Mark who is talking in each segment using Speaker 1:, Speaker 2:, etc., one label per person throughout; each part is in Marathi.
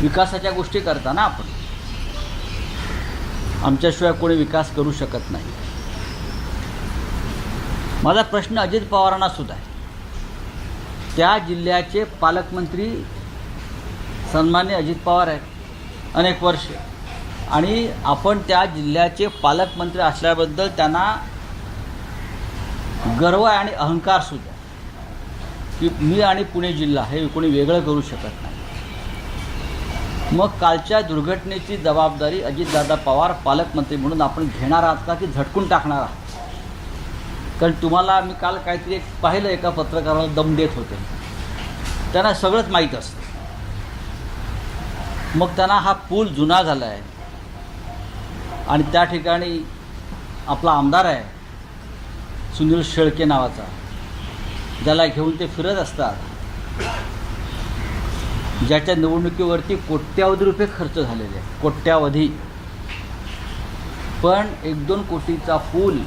Speaker 1: विकासाच्या गोष्टी करताना आपण. आमच्याशिवाय कोणी विकास करू शकत नाही. माझा प्रश्न अजित पवारांना सुद्धा आहे. त्या जिल्ह्याचे पालकमंत्री सन्मान्य अजित पवार आहेत. अनेक वर्ष. आणि आपण त्या जिल्ह्याचे पालकमंत्री असल्याबद्दल त्यांना गर्व आहे आणि अहंकार सुद्धा की मी आणि पुणे जिल्हा हे कोणी वेगळं करू शकत नाही. मग कालच्या दुर्घटनेची जबाबदारी अजितदादा पवार पालकमंत्री म्हणून आपण घेणार आहात का की झटकून टाकणार आहात? कारण तुम्हाला मी काल काहीतरी एक पाहिलं एका पत्रकाराला दम देत होते. त्यांना सगळंच माहीत असतं. मग त्यांना हा पूल जुना झाला आहे आणि त्या ठिकाणी आपला आमदार आहे सुनील शेळके नावाचा. ज्याला घेऊन ते फिरत असतात. ज्याच्या निवडणुकीवरती कोट्यावधी रुपये खर्च झालेले आहे कोट्यावधी. पण एक दोन कोटीचा पूल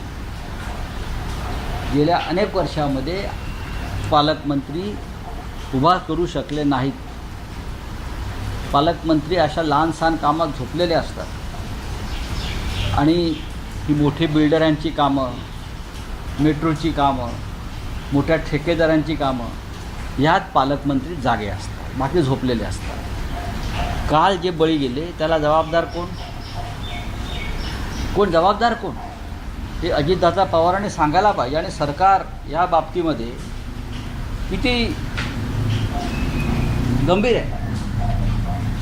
Speaker 1: गेल्या अनेक वर्षामध्ये पालकमंत्री उभा करू शकले नाहीत. पालकमंत्री अशा लहानसहान कामात झोपलेले असतात. आणि ही मोठी बिल्डरांची कामं मेट्रोची कामं मोठ्या ठेकेदारांची कामं ह्यात पालकमंत्री जागे असतात. बाकी झोपलेले असतात. काल जे बळी गेले त्याला जबाबदार कोण? कोण जबाबदार कोण? हे अजितदादा पवारांनी सांगायला पाहिजे आणि सरकार या बाबतीमध्ये किती गंभीर आहे.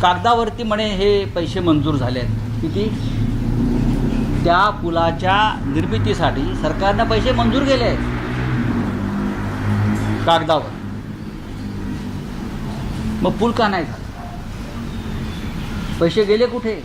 Speaker 1: कागदावरती म्हणे हे पैसे मंजूर झाले आहेत किती? त्या पुलाच्या निर्मितीसाठी सरकारनं पैसे मंजूर केले आहेत. कागदावर. मग पूल का नाही? झाला पैसे गेले कुठे?